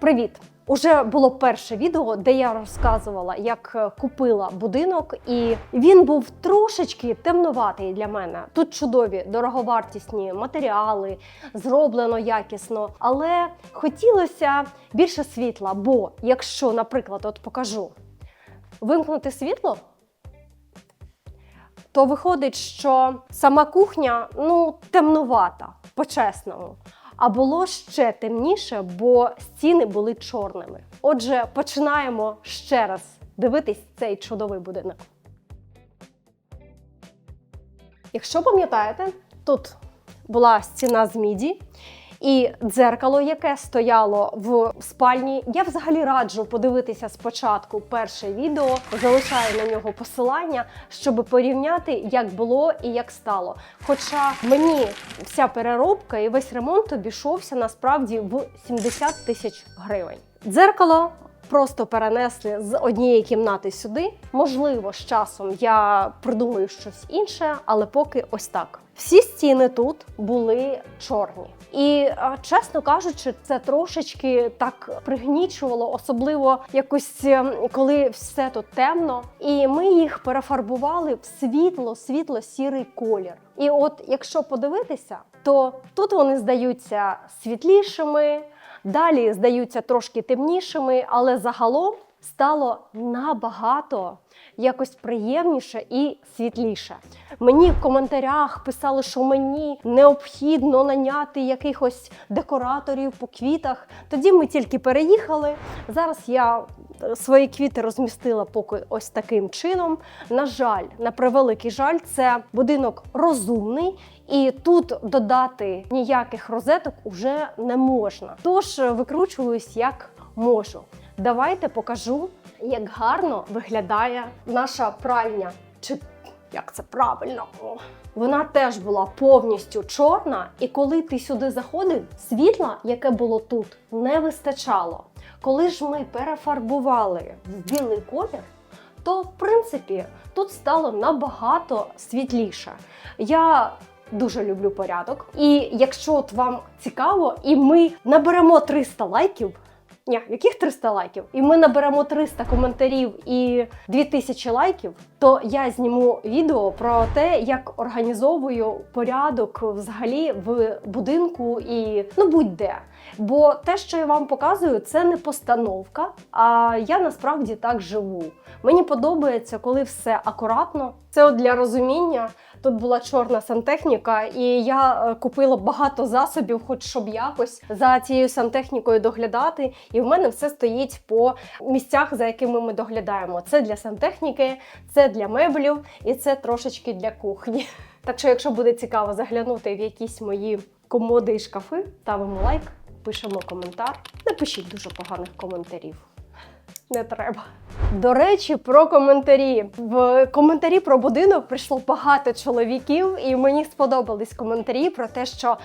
Привіт! Уже було перше відео, де я розказувала, як е, купила будинок, і він був трошечки темнуватий для мене. Тут чудові дороговартісні матеріали, зроблено якісно, але хотілося більше світла. Бо якщо, наприклад, от покажу вимкнути світло, то виходить, що сама кухня ну темнувата, по-чесному. А було ще темніше, бо стіни були чорними. Отже, починаємо ще раз дивитись цей чудовий будинок. Якщо пам'ятаєте, тут була стіна з міді. І дзеркало, яке стояло в спальні, я взагалі раджу подивитися спочатку перше відео, залишаю на нього посилання, щоб порівняти, як було і як стало. Хоча мені вся переробка і весь ремонт обійшовся насправді в 70 тисяч гривень. Дзеркало просто перенесли з однієї кімнати сюди. Можливо, з часом я придумаю щось інше, але поки ось так. Всі стіни тут були чорні. І чесно кажучи, це трошечки так пригнічувало, особливо якось ем, коли все тут темно. І ми їх перефарбували в світло, світло-сірий колір. І от якщо подивитися, то тут вони здаються світлішими, далі здаються трошки темнішими, але загалом стало набагато якось приємніше і світліше. Мені в коментарях писали, що мені необхідно наняти якихось декораторів по квітах. Тоді ми тільки переїхали. Зараз я е, свої квіти розмістила поки ось таким чином. На жаль, на превеликий жаль, це будинок розумний. І тут додати ніяких розеток уже не можна. Тож викручуюсь як можу. Давайте покажу, як гарно виглядає наша пральня. Чи як це правильно? Вона теж була повністю чорна, і коли ти сюди заходив, світла, яке було тут, не вистачало. Коли ж ми перефарбували в білий колір, то в принципі тут стало набагато світліше. Я дуже люблю порядок. І якщо от вам цікаво, і ми наберемо 300 лайків. Ні, яких 300 лайків? І ми наберемо 300 коментарів і 2000 лайків, то я зніму відео про те, як організовую порядок взагалі в будинку і ну будь-де. Бо те, що я вам показую, це не постановка, а я насправді так живу. Мені подобається, коли все акуратно. Це от для розуміння. Тут була чорна сантехніка, і я е, купила багато засобів, хоч щоб якось за цією сантехнікою доглядати. І в мене все стоїть по місцях, за якими ми доглядаємо. Це для сантехніки, це для меблів і це трошечки для кухні. Так що, якщо буде цікаво заглянути в якісь мої комоди і шкафи, ставимо лайк, пишемо коментар. Не пишіть дуже поганих коментарів. Не треба. До речі, про коментарі. В коментарі про будинок прийшло багато чоловіків, і мені сподобались коментарі про те, що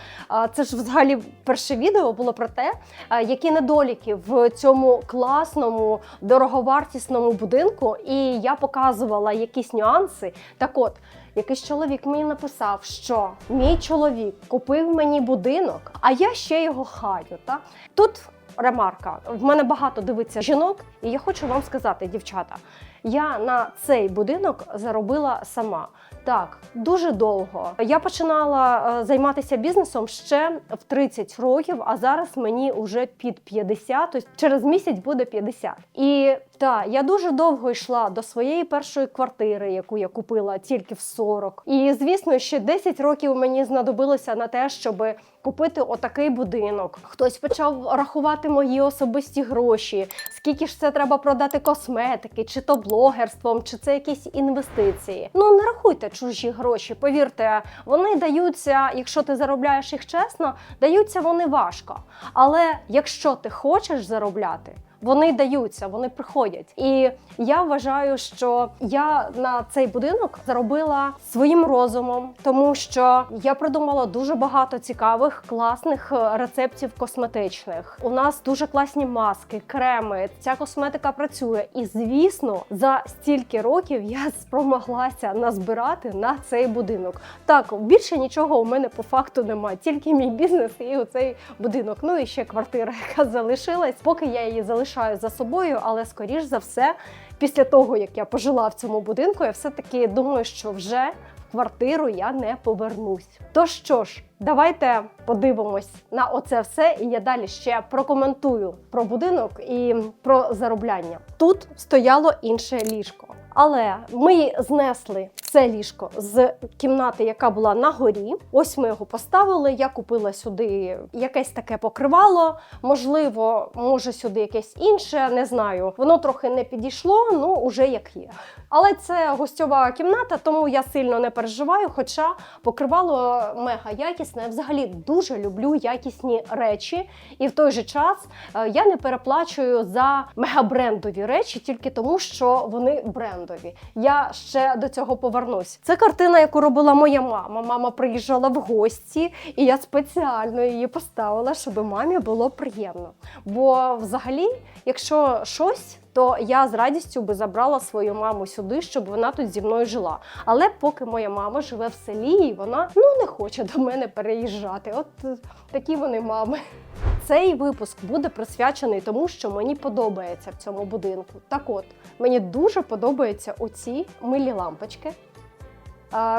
це ж взагалі перше відео було про те, які недоліки в цьому класному дороговартісному будинку. І я показувала якісь нюанси. Так от. Якийсь чоловік мені написав, що мій чоловік купив мені будинок, а я ще його хаю. Та? Тут ремарка. В мене багато дивиться жінок, і я хочу вам сказати, дівчата, я на цей будинок заробила сама. Так, дуже довго. Я починала е, займатися бізнесом ще в 30 років, а зараз мені вже під 50, тобто через місяць буде 50. І так, я дуже довго йшла до своєї першої квартири, яку я купила тільки в 40. І звісно, ще 10 років мені знадобилося на те, щоб купити отакий будинок. Хтось почав рахувати мої особисті гроші, скільки ж це треба продати косметики, чи то блогерством, чи це якісь інвестиції. Ну не рахуйте чужі гроші. Повірте, вони даються, якщо ти заробляєш їх чесно, даються вони важко. Але якщо ти хочеш заробляти, вони даються, вони приходять. І я вважаю, що я на цей будинок заробила своїм розумом, тому що я придумала дуже багато цікавих, класних е, рецептів косметичних. У нас дуже класні маски, креми. Ця косметика працює. І звісно, за стільки років я спромоглася назбирати на цей будинок. Так, більше нічого у мене по факту немає, тільки мій бізнес і оцей будинок. Ну і ще квартира, яка залишилась. Поки я її залишаю за собою, але скоріш за все, після того як я пожила в цьому будинку, я все таки думаю, що вже в квартиру я не повернусь. То що ж, давайте подивимось на оце все, і я далі ще прокоментую про будинок і про заробляння. Тут стояло інше ліжко. Але ми знесли це ліжко з кімнати, яка була на горі. Ось ми його поставили. Я купила сюди якесь таке покривало. Можливо, може сюди якесь інше, не знаю. Воно трохи не підійшло, ну уже як є. Але це гостьова кімната, тому я сильно не переживаю. Хоча покривало мега якісне. Я взагалі дуже люблю якісні речі, і в той же час е, я не переплачую за мегабрендові речі тільки тому, що вони брендові. Я ще до цього повернусь. Це картина, яку робила моя мама. Мама приїжджала в гості, і я спеціально її поставила, щоб мамі було приємно. Бо взагалі, якщо щось. То я з радістю би забрала свою маму сюди, щоб вона тут зі мною жила. Але поки моя мама живе в селі, і вона ну не хоче до мене переїжджати. От е, такі вони мами. Цей випуск буде присвячений тому, що мені подобається в цьому будинку. Так от, мені дуже подобаються оці милі лампочки.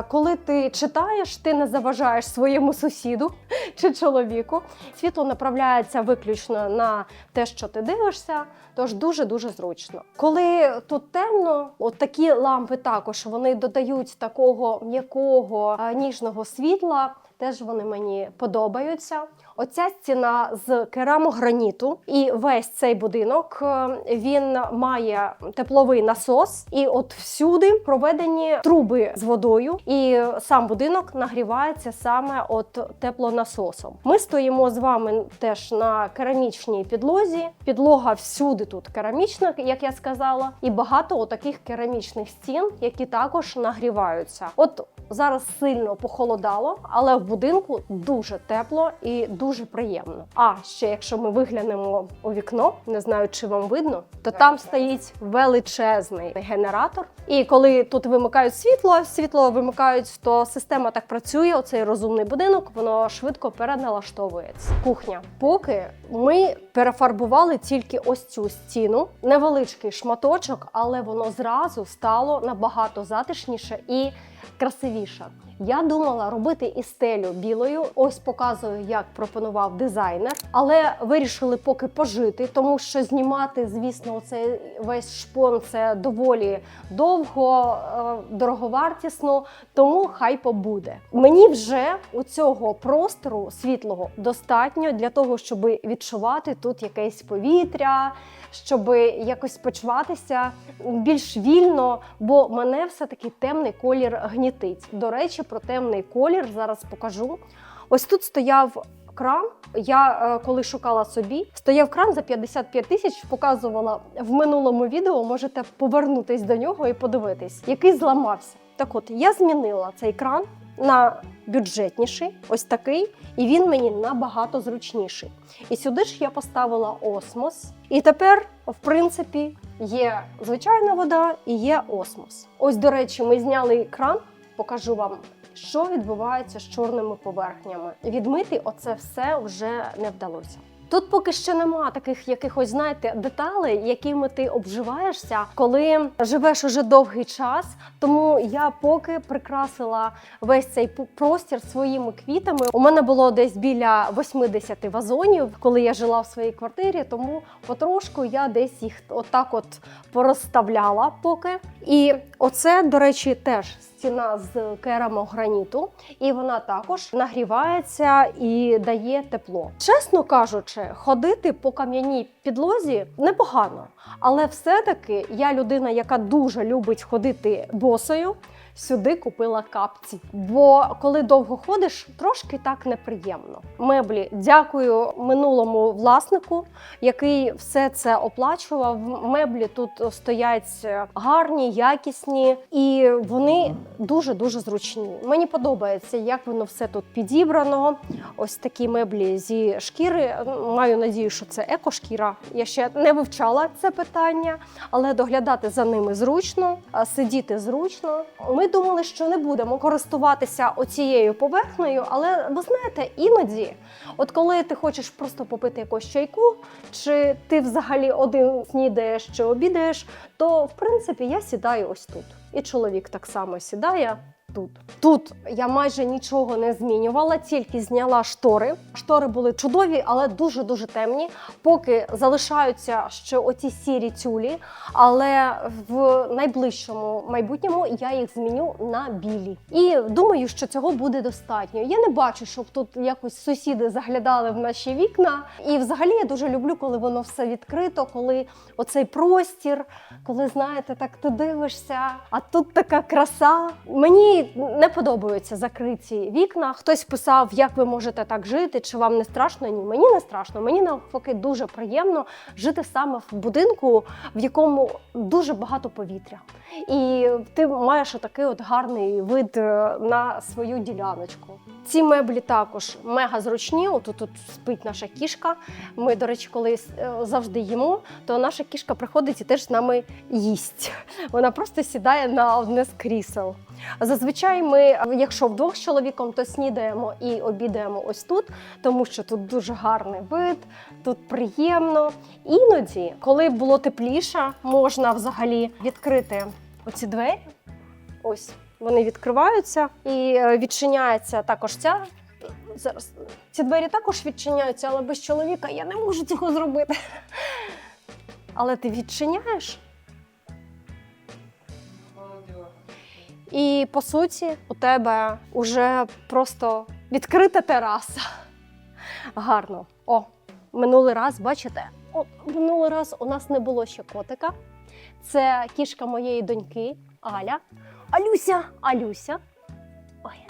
Коли ти читаєш, ти не заважаєш своєму сусіду чи чоловіку. Світло направляється виключно на те, що ти дивишся, тож дуже-дуже зручно. Коли тут темно, от такі лампи також вони додають такого м'якого ніжного світла. Теж вони мені подобаються. Оця стіна з керамограніту, і весь цей будинок е, він має тепловий насос, і от всюди проведені труби з водою, і сам будинок нагрівається саме от теплонасосом. Ми стоїмо з вами теж на керамічній підлозі. Підлога всюди тут керамічна, як я сказала, і багато отаких керамічних стін, які також нагріваються. От зараз сильно похолодало, але в будинку дуже тепло і дуже приємно. А ще якщо ми виглянемо у вікно, не знаю, чи вам видно, то там стоїть величезний генератор. І коли тут вимикають світло, світло вимикають, то система так працює. Оцей розумний будинок, воно швидко переналаштовується. Кухня. Поки ми перефарбували тільки ось цю стіну, невеличкий шматочок, але воно зразу стало набагато затишніше і красивіше. Я думала робити і стелю білою. Ось показую, як пропонував дизайнер, але вирішили поки пожити, тому що знімати, звісно, цей весь шпон це доволі довго, е, дороговартісно. Тому хай побуде. Мені вже у цього простору світлого достатньо для того, щоб відчувати тут якесь повітря, щоб якось почуватися більш вільно, бо мене все-таки темний колір гнітить. До речі, про темний колір зараз покажу. Ось тут стояв кран. Я е, коли шукала собі, стояв кран за 55 тисяч, показувала в минулому відео. Можете повернутись до нього і подивитись, який зламався. Так от я змінила цей кран на бюджетніший, ось такий, і він мені набагато зручніший. І сюди ж я поставила осмос. І тепер, в принципі, є звичайна вода і є осмос. Ось, до речі, ми зняли кран, покажу вам. Що відбувається з чорними поверхнями? Відмити оце все вже не вдалося. Тут поки ще нема таких якихось, знаєте, деталей, якими ти обживаєшся, коли живеш уже довгий час. Тому я поки прикрасила весь цей простір своїми квітами. У мене було десь біля 80 вазонів, коли я жила в своїй квартирі. Тому потрошку я десь їх отак от порозставляла поки. І оце, до речі, теж стіна з керамограніту, і вона також нагрівається і дає тепло. Чесно кажучи, ходити по кам'яній підлозі непогано, але все-таки я людина, яка дуже любить ходити босою. Сюди купила капці. Бо коли довго ходиш, трошки так неприємно. Меблі, дякую минулому власнику, який все це оплачував. Меблі тут стоять гарні, якісні, і вони дуже дуже зручні. Мені подобається, як воно все тут підібрано. Ось такі меблі зі шкіри. Маю надію, що це екошкіра. Я ще не вивчала це питання, але доглядати за ними зручно, сидіти зручно. Ми думали, що не будемо користуватися оцією поверхнею, але ви знаєте, іноді, от коли ти хочеш просто попити якусь чайку, чи ти взагалі один снідаєш чи обідаєш, то в принципі я сідаю ось тут. І чоловік так само сідає. Тут тут я майже нічого не змінювала, тільки зняла штори. Штори були чудові, але дуже дуже темні. Поки залишаються ще оці сірі тюлі, але в найближчому майбутньому я їх зміню на білі. І думаю, що цього буде достатньо. Я не бачу, щоб тут якось сусіди заглядали в наші вікна. І взагалі я дуже люблю, коли воно все відкрито, коли оцей простір, коли знаєте, так ти дивишся, а тут така краса. Мені не подобаються закриті вікна. Хтось писав, як ви можете так жити, чи вам не страшно? Ні, мені не страшно. Мені навпаки дуже приємно жити саме в будинку, в якому дуже багато повітря. І ти маєш отакий от гарний вид е, на свою діляночку. Ці меблі також мега зручні. Отут тут спить наша кішка. Ми, до речі, коли е, завжди їмо, то наша кішка приходить і теж з нами їсть. Вона просто сідає на одне з крісел. Зазвичай ми, якщо вдвох з чоловіком, то снідаємо і обідаємо ось тут, тому що тут дуже гарний вид, тут приємно. Іноді, коли було тепліше, можна взагалі відкрити оці двері. Ось вони відкриваються і е, відчиняється також ця. Зараз ці двері також відчиняються, але без чоловіка я не можу цього зробити. Але ти відчиняєш, і по суті у тебе вже просто відкрита тераса. Гарно. О, минулий раз, бачите? От минулий раз у нас не було ще котика. Це кішка моєї доньки Аля. Алюся, Алюся. Ой,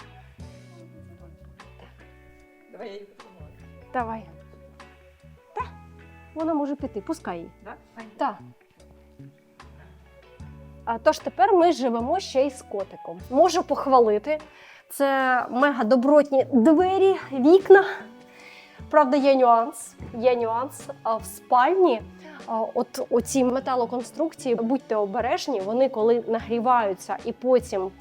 Давай я її давай. Та, вона може піти, пускай її. Так. Тож тепер ми живемо ще й з котиком. Можу похвалити. Це мега добротні двері, вікна. Правда, є нюанс. Є нюанс в спальні. От оці металоконструкції, будьте обережні, вони коли нагріваються і потім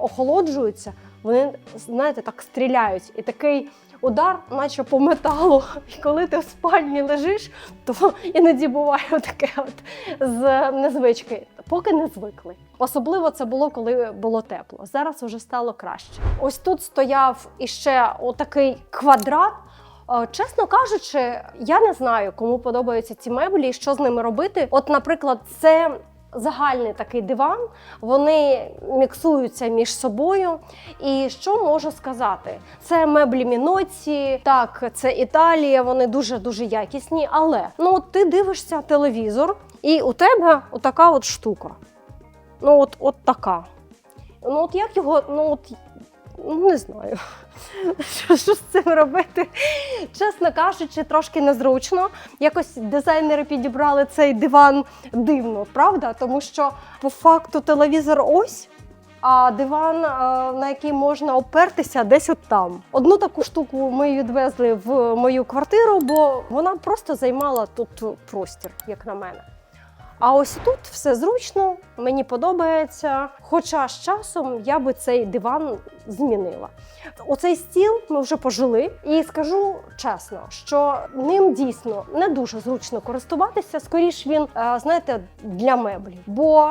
охолоджуються, вони, знаєте, так стріляють. І такий удар, наче по металу. І коли ти в спальні лежиш, то іноді буває таке от з незвички, поки не звикли. Особливо це було, коли було тепло. Зараз вже стало краще. Ось тут стояв іще отакий квадрат. Е, Чесно кажучи, я не знаю, кому подобаються ці меблі і що з ними робити. От, наприклад, це загальний такий диван, вони міксуються між собою. І що можу сказати? Це меблі Міноці, так, це Італія, вони дуже дуже якісні. Але ну от ти дивишся телевізор, і у тебе отака от штука. Ну, от, от така. Ну, от як його, ну от ну, не знаю, що, що з цим робити. Чесно кажучи, трошки незручно. Якось дизайнери підібрали цей диван дивно, правда? Тому що по факту телевізор ось. А диван, е, на який можна опертися, десь от там. Одну таку штуку ми відвезли в мою квартиру, бо вона просто займала тут простір, як на мене. А ось тут все зручно, мені подобається. Хоча з часом я би цей диван змінила. Оцей стіл ми вже пожили, і скажу чесно, що ним дійсно не дуже зручно користуватися. Скоріш він, е, знаєте, для меблів. Бо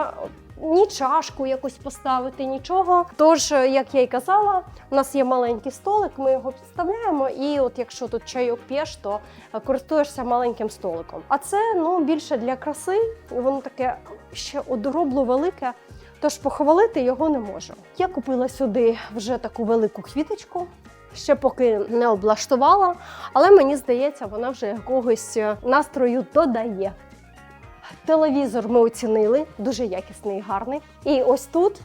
ні чашку якусь поставити, нічого. Тож, е, як я й казала, у нас є маленький столик, ми його підставляємо, і от якщо тут чайок п'єш, то е, користуєшся маленьким столиком. А це ну більше для краси, воно таке ще одоробло велике. Тож похвалити його не можу. Я купила сюди вже таку велику квіточку. Ще поки не облаштувала, але мені здається, вона вже якогось е, настрою додає. Телевізор ми оцінили, дуже якісний і гарний. І ось тут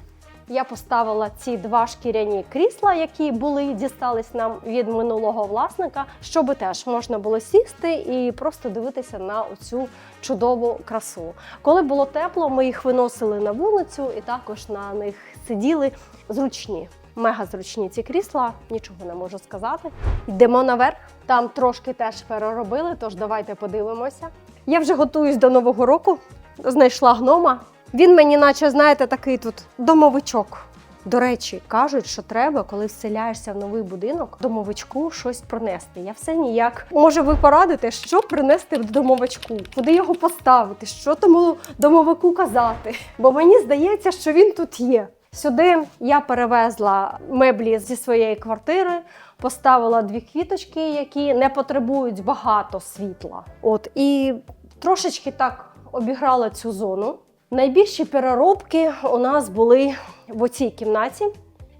я поставила ці два шкіряні крісла, які були дістались нам від минулого власника, щоб теж можна було сісти і просто дивитися на цю чудову красу. Коли було тепло, ми їх виносили на вулицю і також на них сиділи зручні. Мега зручні ці крісла, нічого не можу сказати. Йдемо наверх. Там трошки теж переробили, тож давайте подивимося. Я вже готуюсь до нового року. Знайшла гнома. Він мені, наче, знаєте, такий тут домовичок. До речі, кажуть, що треба, коли вселяєшся в новий будинок, домовичку щось принести. Я все ніяк. Може, ви порадите, що принести в домовичку, куди його поставити, що тому домовику казати. Бо мені здається, що він тут є. Сюди я перевезла меблі зі своєї квартири, поставила дві квіточки, які не потребують багато світла. От і трошечки так обіграла цю зону. Найбільші переробки у нас були в оцій кімнаті.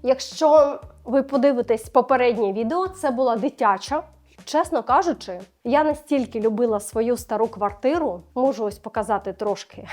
Якщо ви подивитесь попереднє відео, це була дитяча. Чесно кажучи, я настільки любила свою стару квартиру, можу ось показати трошки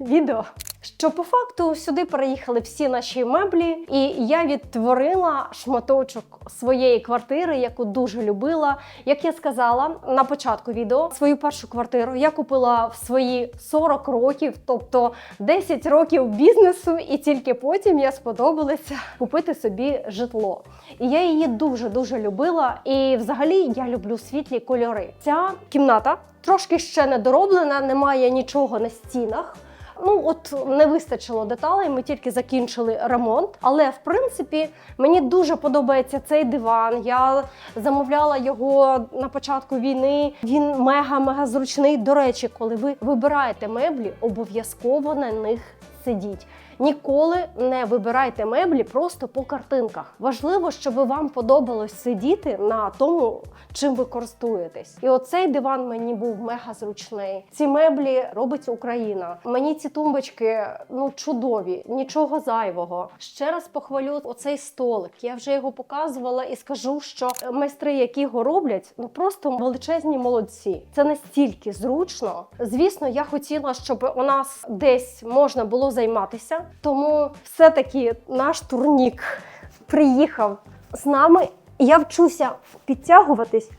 відео. Що по факту сюди переїхали всі наші меблі, і я відтворила шматочок своєї квартири, яку дуже любила. Як я сказала на початку відео, свою першу квартиру я купила в свої 40 років, тобто 10 років бізнесу, і тільки потім я сподобалася купити собі житло. І я її дуже дуже любила. І взагалі я люблю світлі кольори. Ця кімната трошки ще не дороблена, немає нічого на стінах. Ну, от не вистачило деталей, ми тільки закінчили ремонт. Але в принципі мені дуже подобається цей диван. Я замовляла його на початку війни. Він мега-мега зручний. До речі, коли ви вибираєте меблі, обов'язково на них сидіть. Ніколи не вибирайте меблі просто по картинках. Важливо, щоб вам подобалось сидіти на тому, чим ви користуєтесь. І оцей диван мені був мега зручний. Ці меблі робить Україна. Мені ці тумбочки ну чудові, нічого зайвого. Ще раз похвалю оцей столик. Я вже його показувала і скажу, що майстри, які його роблять, ну просто величезні молодці. Це настільки зручно. Звісно, я хотіла, щоб у нас десь можна було займатися. Тому все-таки наш турнік приїхав з нами. Я вчуся підтягуватись.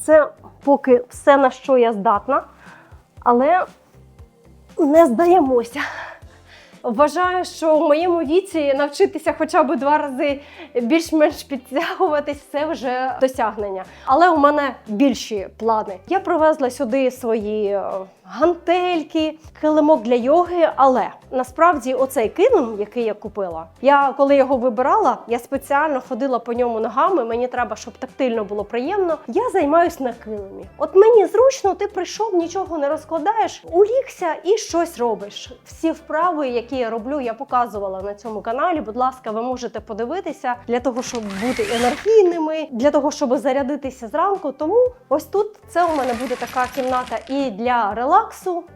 Це поки все, на що я здатна, але не здаємося. Вважаю, що в моєму віці навчитися хоча б два рази більш-менш підтягуватись це вже досягнення. Але у мене більші плани. Я привезла сюди свої е, гантельки, килимок для йоги. Але насправді оцей килим, який я купила, я коли його вибирала, я спеціально ходила по ньому ногами. Мені треба, щоб тактильно було приємно. Я займаюсь на килимі. От мені зручно, ти прийшов, нічого не розкладаєш, улігся і щось робиш. Всі вправи, які я роблю, я показувала на цьому каналі. Будь ласка, ви можете подивитися для того, щоб бути енергійними, для того, щоб зарядитися зранку. Тому ось тут це у мене буде така кімната і для релаксу,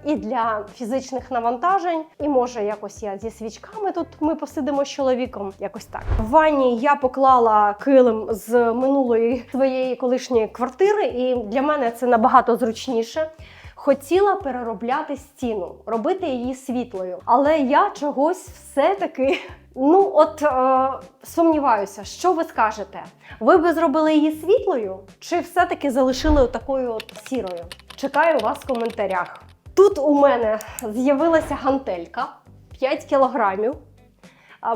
і для фізичних навантажень. І може якось я зі свічками тут ми посидимо з чоловіком. Якось так. В ванні я поклала килим з минулої своєї колишньої квартири, і для мене це набагато зручніше. Хотіла переробляти стіну, робити її світлою, але я чогось все-таки. Ну, от е, сумніваюся, що ви скажете? Ви би зробили її світлою, чи все-таки залишили такою от сірою? Чекаю вас в коментарях. Тут у мене з'явилася гантелька 5 кілограмів.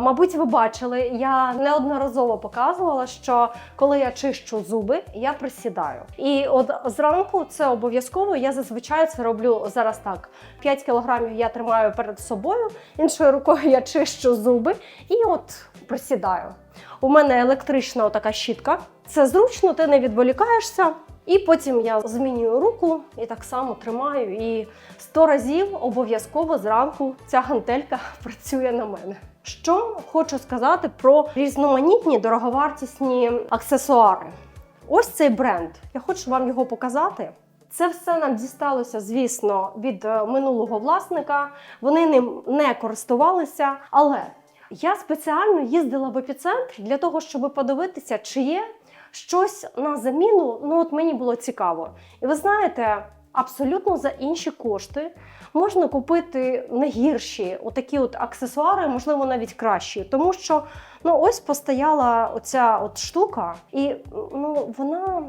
Мабуть, ви бачили, я неодноразово показувала, що коли я чищу зуби, я присідаю. І от зранку це обов'язково. Я зазвичай це роблю зараз так: 5 кілограмів я тримаю перед собою, іншою рукою я чищу зуби і от присідаю. У мене електрична така щітка. Це зручно, ти не відволікаєшся. І потім я змінюю руку і так само тримаю. І 100 разів обов'язково зранку ця гантелька працює на мене. Що хочу сказати про різноманітні дороговартісні аксесуари. Ось цей бренд. Я хочу вам його показати. Це все нам дісталося, звісно, від е, минулого власника. Вони ним не користувалися, але я спеціально їздила в епіцентр для того, щоб подивитися, чи є щось на заміну. Ну, от мені було цікаво. І ви знаєте, абсолютно за інші кошти можна купити не гірші, отакі от аксесуари, можливо, навіть кращі. Тому що ну ось постояла оця от штука, і ну вона.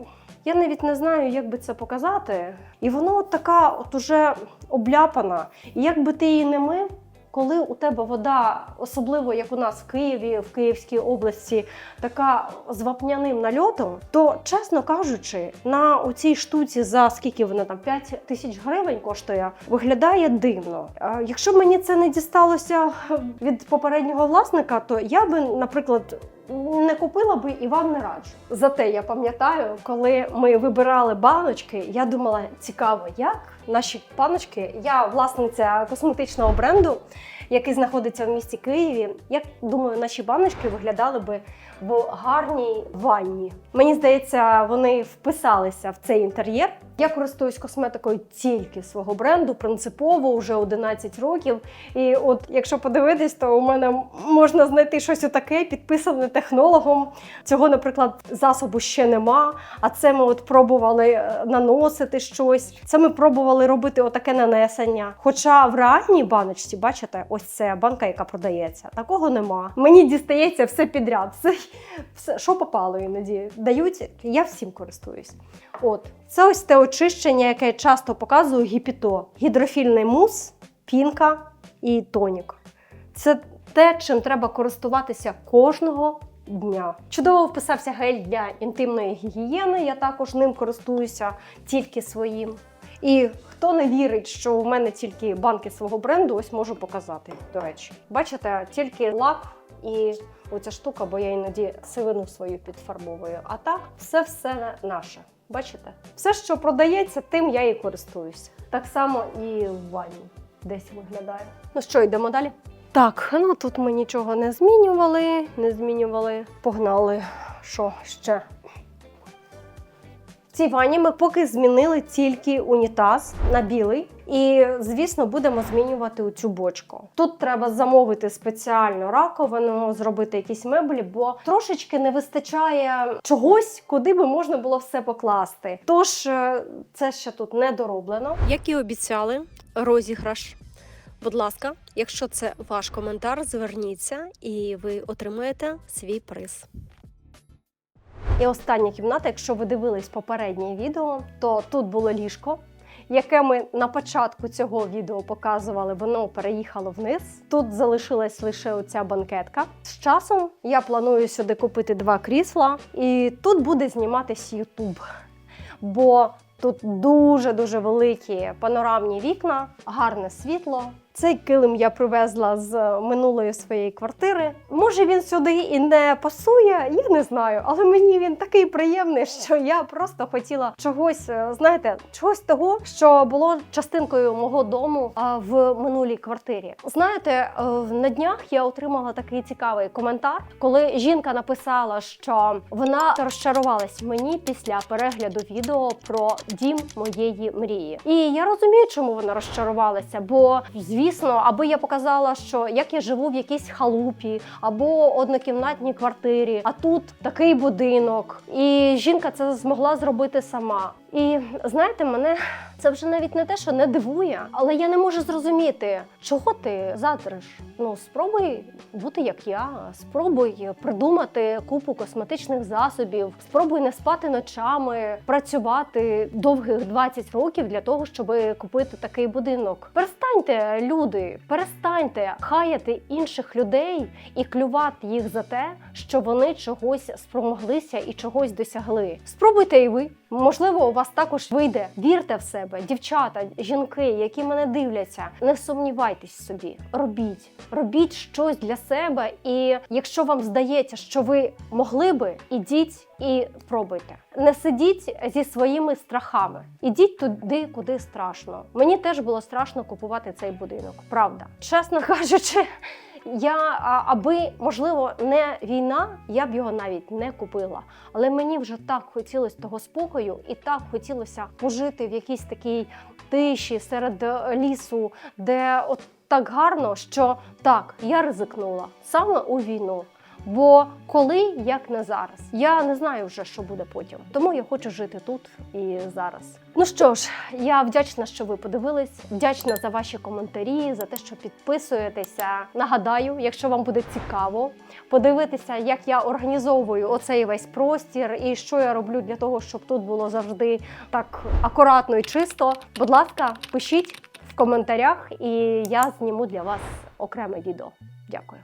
Я навіть не знаю, як би це показати. І воно от така, от уже обляпана. І як би ти її не мив, коли у тебе вода, особливо як у нас в Києві, в Київській області, така з вапняним нальотом, то чесно кажучи, на оцій штуці за скільки вона там 5 тисяч гривень коштує, виглядає дивно. Якщо мені це не дісталося від попереднього власника, то я би, наприклад. Не купила би і вам не раджу. Зате я пам'ятаю, коли ми вибирали баночки, я думала, цікаво, як наші баночки. Я власниця косметичного бренду, який знаходиться в місті Києві. Як думаю, наші баночки виглядали би в гарній ванні. Мені здається, вони вписалися в цей інтер'єр. Я користуюсь косметикою тільки свого бренду, принципово вже 11 років. І от якщо подивитись, то у мене можна знайти щось таке, підписане технологом. Цього, наприклад, засобу ще нема. А це ми от пробували е, наносити щось. Це ми пробували робити отаке нанесення. Хоча в реальній баночці, бачите, ось це банка, яка продається. Такого нема. Мені дістається все підряд. Все, все що попало іноді. Дають, я всім користуюсь. От це ось те очищення, яке я часто показую гіпіто. Гідрофільний мус, пінка і тонік. Це те, чим треба користуватися кожного дня. Чудово вписався гель для інтимної гігієни. Я також ним користуюся тільки своїм. І хто не вірить, що у мене тільки банки свого бренду, ось можу показати. До речі, бачите, тільки лак і оця штука, бо я іноді сивину свою підфарбовую. А так, все все наше. Бачите? Все, що продається, тим я і користуюся. Так само і в ванні десь виглядає. Ну що, йдемо далі? Так, ну тут ми нічого не змінювали, не змінювали. Погнали. Що ще? В цій ванні ми поки змінили тільки унітаз на білий. І, звісно, будемо змінювати цю бочку. Тут треба замовити спеціальну раковину, зробити якісь меблі, бо трошечки не вистачає чогось, куди би можна було все покласти. Тож е, це ще тут не дороблено. Як і обіцяли, розіграш. Будь ласка, якщо це ваш коментар, зверніться і ви отримаєте свій приз. І остання кімната, якщо ви дивились попереднє відео, то тут було ліжко, яке ми на початку цього відео показували, воно переїхало вниз. Тут залишилась лише оця банкетка. З часом я планую сюди купити два крісла, і тут буде зніматись Ютуб. Бо тут дуже-дуже великі панорамні вікна, гарне світло. Цей килим я привезла з минулої своєї квартири. Може він сюди і не пасує, я не знаю, але мені він такий приємний, що я просто хотіла чогось, е, знаєте, чогось того, що було частинкою мого дому в минулій квартирі. Знаєте, е, на днях я отримала такий цікавий коментар, коли жінка написала, що вона розчарувалась мені після перегляду відео про дім моєї мрії. І я розумію, чому вона розчарувалася, бо звісно, аби я показала, що як я живу в якійсь халупі або однокімнатній квартирі, а тут такий будинок, і жінка це змогла зробити сама. І знаєте, мене це вже навіть не те, що не дивує, але я не можу зрозуміти, чого ти задриш. Ну спробуй бути як я, спробуй придумати купу косметичних засобів, спробуй не спати ночами, працювати довгих 20 років для того, щоб купити такий будинок. Перестаньте, люди, перестаньте хаяти інших людей і клювати їх за те, що вони чогось спромоглися і чогось досягли. Спробуйте і ви. Можливо, у вас також вийде. Вірте в себе, дівчата, жінки, які мене дивляться. Не сумнівайтесь собі. Робіть, робіть щось для себе. І якщо вам здається, що ви могли би, ідіть і пробуйте. Не сидіть зі своїми страхами. Ідіть туди, куди страшно. Мені теж було страшно купувати цей будинок. Правда, чесно кажучи. Я аби можливо не війна, я б його навіть не купила. Але мені вже так хотілося того спокою, і так хотілося пожити в якійсь такій тиші серед е, лісу, де от так гарно, що так я ризикнула саме у війну. Бо коли, як не зараз, я не знаю вже, що буде потім. Тому я хочу жити тут і зараз. Ну що ж, я вдячна, що ви подивились. Вдячна за ваші коментарі, за те, що підписуєтеся. Нагадаю, якщо вам буде цікаво подивитися, як я організовую оцей весь простір і що я роблю для того, щоб тут було завжди так акуратно і чисто. Будь ласка, пишіть в коментарях, і я зніму для вас окреме відео. Дякую.